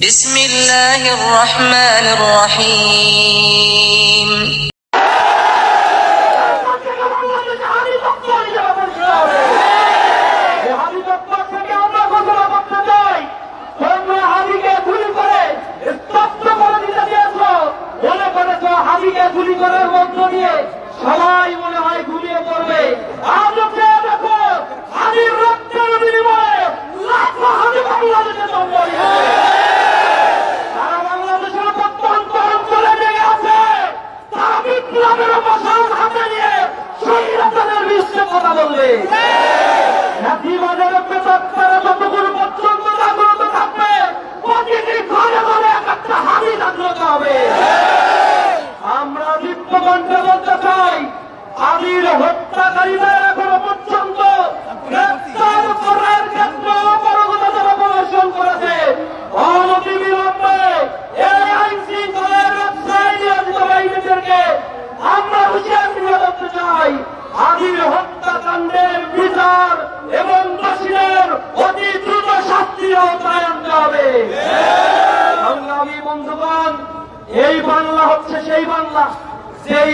بسم الله الرحمن الرحيم গুলি করার মধ্য দিয়ে সবাই মনে হয় ঘুমিয়ে পড়বে আজও কথা বলবে জাতিবাদের প্রেতাত্মারা যতক্ষণ পর্যন্ত জাগ্রত থাকবে প্রতিটি ঘরে ঘরে এক একটা হাবি জাগ্রত হবে আমরা বিপ্লবন্ডে বলতে চাই আমির হত্যাকারীদের এখনও পর্যন্ত গ্রেপ্তার করার ক্ষেত্রে অপারগতা যারা প্রদর্শন করেছে অনতি বিলম্বে এই আইন শৃঙ্খলার ব্যবসায় নিয়োজিত বাহিনীদেরকে আমরা হুঁশিয়ারি দিয়ে বলতে চাই আমির হত্যাকাণ্ডের বিচার এবং দোষীদের অতি দ্রুত শাস্তি আওতায় আনতে হবে সংগ্রামী বন্ধুগণ এই বাংলা হচ্ছে সেই বাংলা সেই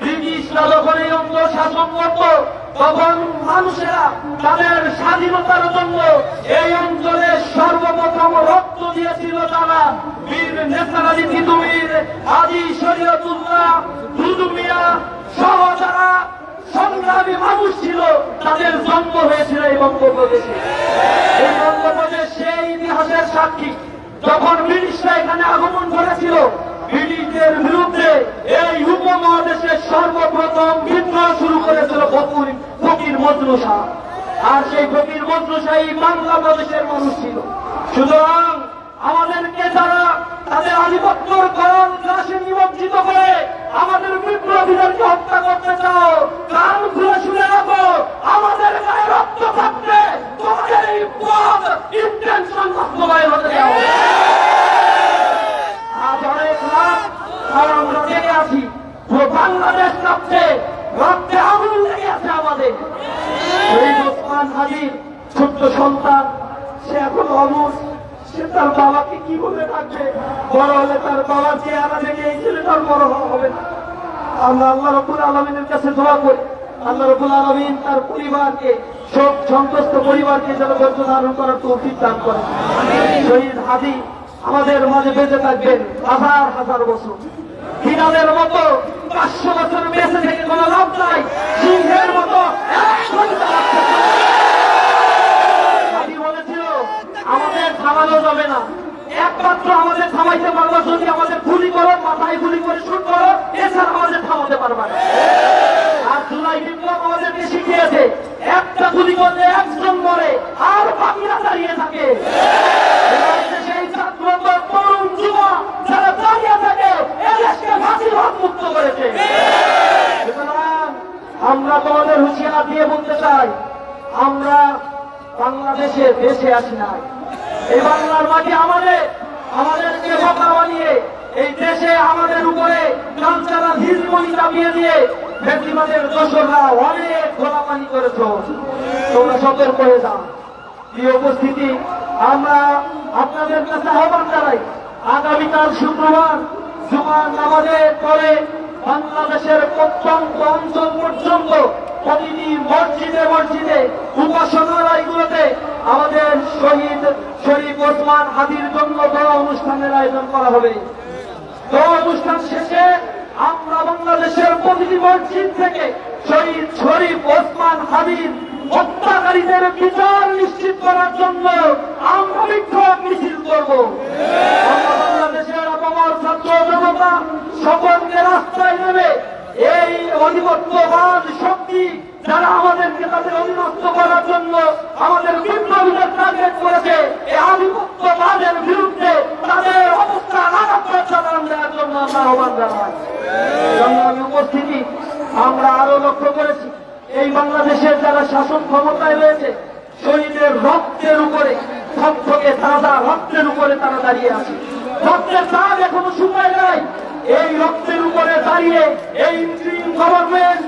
ব্রিটিশরা যখন এই অঞ্চল শাসন করত, তখন মানুষেরা তাদের স্বাধীনতার জন্য এই অঞ্চলে সর্বপ্রথম রক্ত দিয়েছিল তারা। বীর নেতারাজি তিতুমির আদি শরীয়তুল্লাহ দুদু মিয়া সহ যারা সংগ্রামী মানুষ ছিল, তাদের জন্ম হয়েছিল এই বঙ্গপ্রদেশে। এই বঙ্গপ্রদেশ সেই ইতিহাসের সাক্ষী। যখন ব্রিটিশরা এখানে আগমন করেছিল ব্রিটিশদের বিরুদ্ধে এই উপমহাদেশে সর্বপ্রথম বিদ্রোহ শুরু করেছিল ফকির ফকির মজরুসা আর সেই ফকির মজরুসা এই বাংলাদেশের মানুষ ছিল। সুতরাং আমাদেরকে যারা তাদের আধিপত্যর করণ গ্রাসে নিমজ্জিত করে আমাদের বিপ্লবীদেরকে হত্যা করতে চাও কান খুলে শুনে রাখো, আমাদের গায়ে রক্ত থাকবে তোমাদের এই পদ ইন্টেনশন বাস্তবায়ন হতে দেওয়া হবে না। আজ অনেক রাত আর আমরা জেগে আছি পুরো বাংলাদেশ কাঁপছে, রক্তে আগুন লেগে আছে আমাদের ছোট্ট সন্তান, সে এখন অমর। সে তার বাবাকে কি বলে ডাকবে? বড় হলে তার বাবার চেহারা দেখে এই ছেলেটার বড় হবে না। আমরা আল্লাহ রবুল আলমিনের কাছে দোয়া করি। আল্লাহ রবুল তার পরিবারকে শোক সন্তুষ্ট পরিবারকে যেন ধৈর্য ধারণ করার তৌফিক দান করে শহীদ হাদি আমাদের মাঝে বেঁচে থাকবেন হাজার হাজার বছর। হিরানের মতো পাঁচশো বছর বেঁচে থেকে কোনো লাভ নাই। সিংহের মতো আমাদের থামানো যাবে না। একমাত্র আমাদের থামাইতে পারবা যদি আমাদের গুলি করো মাথায় গুলি করে শুট করো এছাড়া আমাদের থামাতে পারবা না আর জুলাই বিপ্লব আমাদেরকে শিখিয়েছে একটা গুলি করলে একজন মরে আর বাকিরা দাঁড়িয়ে থাকে এবার যে সেই ছাত্র তরুণ যুবা যারা দাঁড়িয়ে থাকে এদেশকে ফাঁসির হাত মুক্ত করেছে সুতরাং আমরা তোমাদের হুঁশিয়ার দিয়ে বলতে চাই, আমরা বাংলাদেশে দেশে আসি নাই। এই বাংলার মাটি আমাদের, আমাদেরকে বোকা বানিয়ে এই দেশে আমাদের উপরে কালচারা হিজমনি চাপিয়ে দিয়ে ফেসিবাদের দোসররা অনেক গোলাপানি করেছ। তোমরা সতর্ক হয়ে যাও। এই উপস্থিতি আমরা আপনাদের কাছে আহ্বান জানাই। আগামীকাল শুক্রবার জুমার নামাজের পরে বাংলাদেশের প্রত্যন্ত অঞ্চল পর্যন্ত প্রতিটি মসজিদে মসজিদে, উপাসনালয়গুলোতে আমাদের শহীদ শরীফ ওসমান হাদির জন্য বড় অনুষ্ঠানের আয়োজন করা হবে। দোয়া অনুষ্ঠান শেষে আমরা বাংলাদেশের প্রতিটি মসজিদ থেকে শহীদ শরীফ ওসমান হাদির হত্যাকারীদের বিচার নিশ্চিত করার জন্য আমরা বিক্ষোভ মিছিল করব। বাংলাদেশের সকলকে রাস্তায় নেবে। এই অধিপত্যবাদ শক্তি যারা আমাদেরকে তাদের অধীনস্থ করার জন্য আমাদের বিপ্লবীদের টার্গেট করেছে, এই আধিপত্যবাদের বিরুদ্ধে তাদের অবস্থান আঘাত প্রচারণ দেওয়ার জন্য আমরা আহ্বান জানাই। উপস্থিতি আমরা আরও লক্ষ্য করেছি। এই বাংলাদেশের যারা শাসন ক্ষমতায় রয়েছে, শহীদের রক্তের উপরে থকথকে তাজা রক্তের উপরে তারা দাঁড়িয়ে আছে। রক্তের দাগ এখনও শুকায় নাই। এই রক্তের উপরে দাঁড়িয়ে এই ইন্ট্রিম গভর্নমেন্ট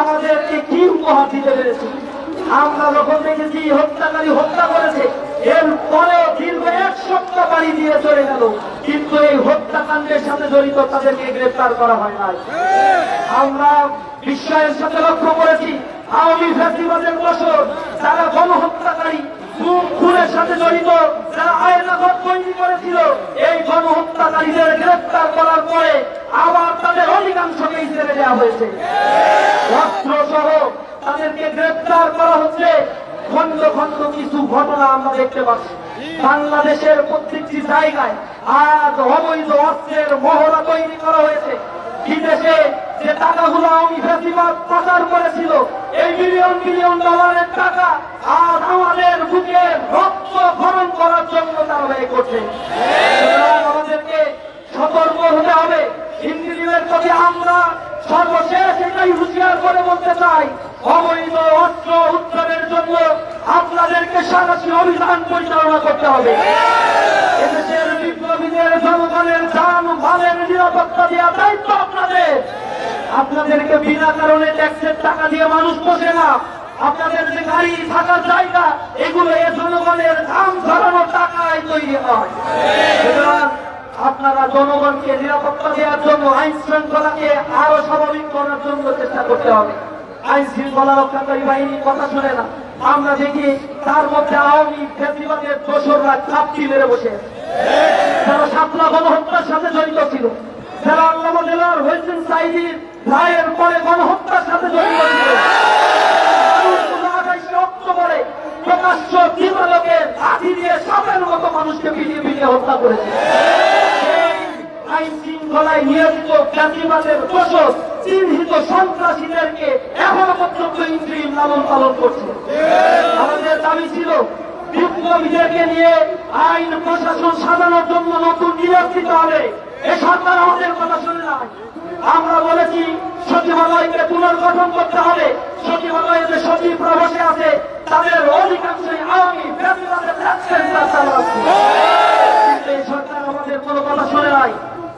আমাদেরকে কি উপহার দিতে পেরেছে। আমরা যখন দেখেছি, হত্যাকারী হত্যা করেছে এর পরেও দীর্ঘ এক সপ্তাহ বাড়ি দিয়ে চলে গেল। কিন্তু এই হত্যাকাণ্ডের সাথে জড়িত তাদেরকে গ্রেফতার করা হয় নাই। আমরা বিস্ময়ের সাথে লক্ষ্য করেছি, আওয়ামী ফ্যাসিবাদের বছর যারা গণহত্যাকারী খুনের সাথে জড়িত, যারা আয়নাঘর তৈরি করেছিল, এই গণহত্যাকারীদের গ্রেফতার করার পরে আবার তাদের অধিকাংশকেই ছেড়ে দেওয়া হয়েছে। অস্ত্র সহ তাদেরকে গ্রেফতার করা হচ্ছে। খন্ড খন্ড কিছু ঘটনা আমরা দেখতে পাচ্ছি। বাংলাদেশের প্রত্যেকটি জায়গায় আজ অবৈধ অস্ত্রের মহড়া তৈরি করা হয়েছে। বিদেশে যে টাকাগুলো আওয়ামী ফ্যাসিবাদ পাচার করেছিল, এই মিলিয়ন মিলিয়ন ডলারের টাকা আজ আমাদের বুকে রক্ত ভরণ করার জন্য তারা ব্যয় করছে। আমাদেরকে সতর্ক হতে হবে। ইন্দ্রিয়ের প্রতি আমরা সর্বশেষ এটাই হুঁশিয়ার করে বলতে চাই, অবৈধ অস্ত্র উত্তরের জন্য আপনাদেরকে সারাশি অভিযান পরিচালনা করতে হবে। আপনাদেরকে বিনা কারণে ট্যাক্সের টাকা দিয়ে মানুষ বসে না। আপনাদের যে গাড়ি থাকার জায়গা, এগুলো এ জনগণের দাম ধরানোর টাকায় তৈরি হয়। আপনারা জনগণকে নিরাপত্তা দেওয়ার জন্য, আইন শৃঙ্খলাকে আরও স্বাভাবিক করার জন্য চেষ্টা করতে হবে। আইন শৃঙ্খলা রক্ষাকারী বাহিনী কথা শুনে না। আমরা দেখি তার মধ্যে আওয়ামী ফেসিবাদের দোসররা চাপটি মেরে বসে। যারা সাতলা গণহত্যার সাথে জড়িত ছিল, যারা আল্লামা জেলার হয়েছেন সাইদির রায়ের পরে গণহত্যার সাথে জড়িত ছিল অক্টোবরে প্রকাশ্য দিবালোকে লাঠি দিয়ে সাপের মতো মানুষকে পিটিয়ে পিটিয়ে হত্যা করেছে চিহ্নিত সন্ত্রাসীদেরকে এখনও পর্যন্ত ইন্দ্রিম লালন পালন করছে। আমাদের দাবি ছিল, বিপ্লবীদেরকে নিয়ে আইন, প্রশাসন সাজানোর জন্য নতুন দিতে হবে। এ সরকার আমাদের কথা শুনে নাই। আমরা বলেছি, সচিবালয়কে পুনর্গঠন করতে হবে। সচিবালয়ে যে সচিব বসে আছে, তাদের অধিকাংশই আওয়ামী ফ্যাসিবাদের লেফটেন্যান্ট চালাচ্ছে কিন্তু এই সরকার আমাদের কোনো কথা শুনে নাই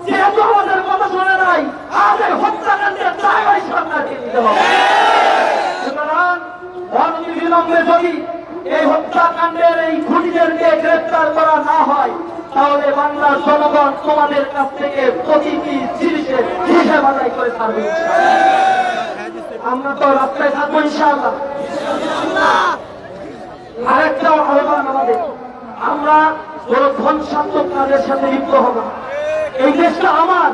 যেহেতু আমাদের কথা শুনে নাই আমাদের হত্যাকাণ্ডের দায় ওই সরকারকে নিতে হবে সুতরাং অনতিবিলম্বে যদি এই হত্যাকাণ্ডের এই খুনিদেরকে গ্রেফতার করা না হয়, তাহলে বাংলার জনগণ তোমাদের কাছ থেকে প্রতিটি জিনিসের হিসেব আদায় করে থাকবে আমরা তো রাস্তায় থাকব ইনশাআল্লাহ। আরেকটা আহ্বান আমাদের, আমরা কোন ধ্বংসাত্মক কাজের সাথে লিপ্ত হব। এই দেশটা আমার,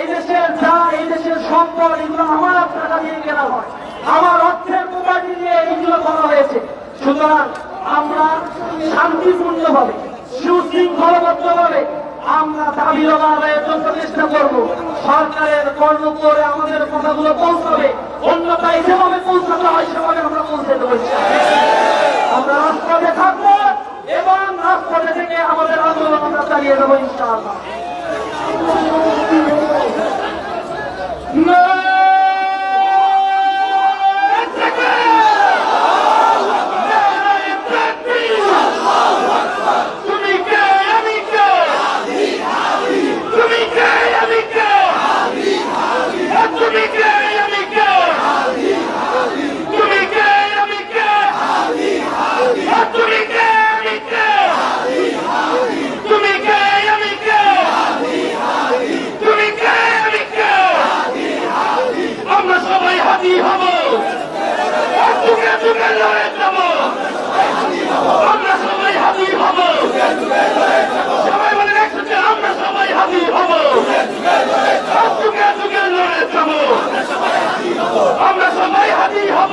এই দেশের যা, এই দেশের সম্পদ, এগুলো আমার টাকা দিয়ে কেনা হয়। আমার অর্থের প্রপার্টি দিয়ে এইগুলো করা হয়েছে। সুতরাং আমরা শান্তিপূর্ণভাবে সুশৃঙ্খলবদ্ধ ভাবে আমরা দাবি চেষ্টা করব। সরকারের কর্ম করে আমাদের কথাগুলো পৌঁছাবে। অন্যথায় যেভাবে পৌঁছাতে হয়, সেভাবে আমরা পৌঁছে দেবো। আমরা রাজপথে থাকব এবং রাজপথে থেকে আমাদের আন্দোলন আমরা চালিয়ে দেবো ইনশাআল্লাহ তুমি কে আমি কে তুমি কে আমি কে তুমি কে আমি কে তুমি কে আমি কে তুমি কে আমি কে তুমি কে আমি কে তুমি কে আমি কে আমরা সবাই হাতি হব যুগে যুগে লড়ে যাব আমরা সবাই হাতি হব সবাই বলে একসাথে আমরা সবাই হাতি হব যুগে যুগে লড়ে যাব আমরা সবাই হাতি হব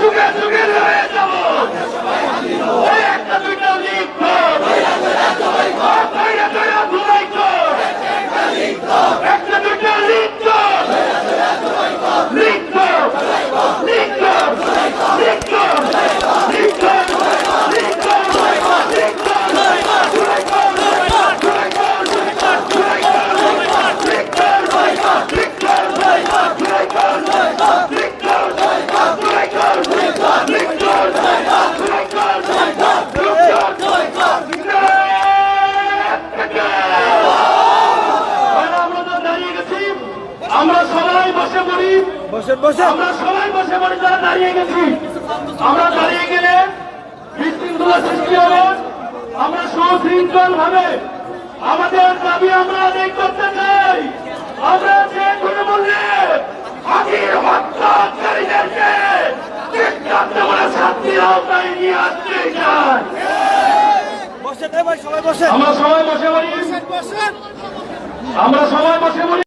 যুগে যুগে লড়ে যাব ওই একটা দুইটা লিখ তৈরা তৈরা ধুলাই কর একটা দুইটা লিখ কর লিখ কর লিখ কর আমরা সবাই বসে পড়ি বসেন বসেন। আমরা সবাই বসে পড়ি যারা দাঁড়িয়ে গেছি। আমরা দাঁড়িয়ে গেলে বিশৃঙ্খলা সৃষ্টি হবে। আমরা সুশৃঙ্খল ভাবে আমাদের দাবি আমরা আদায় করতে চাই। আমরা যে কোনো মূল্যে হাতির হত্যাকারীদেরকে দৃষ্টান্ত করে শাস্তির আওতায় নিয়ে আসতে চাই। বসেন এ ভাই সবাই বসেন। আমরা সবাই বসে পড়ি। আমরা সবাই বসে পড়ি।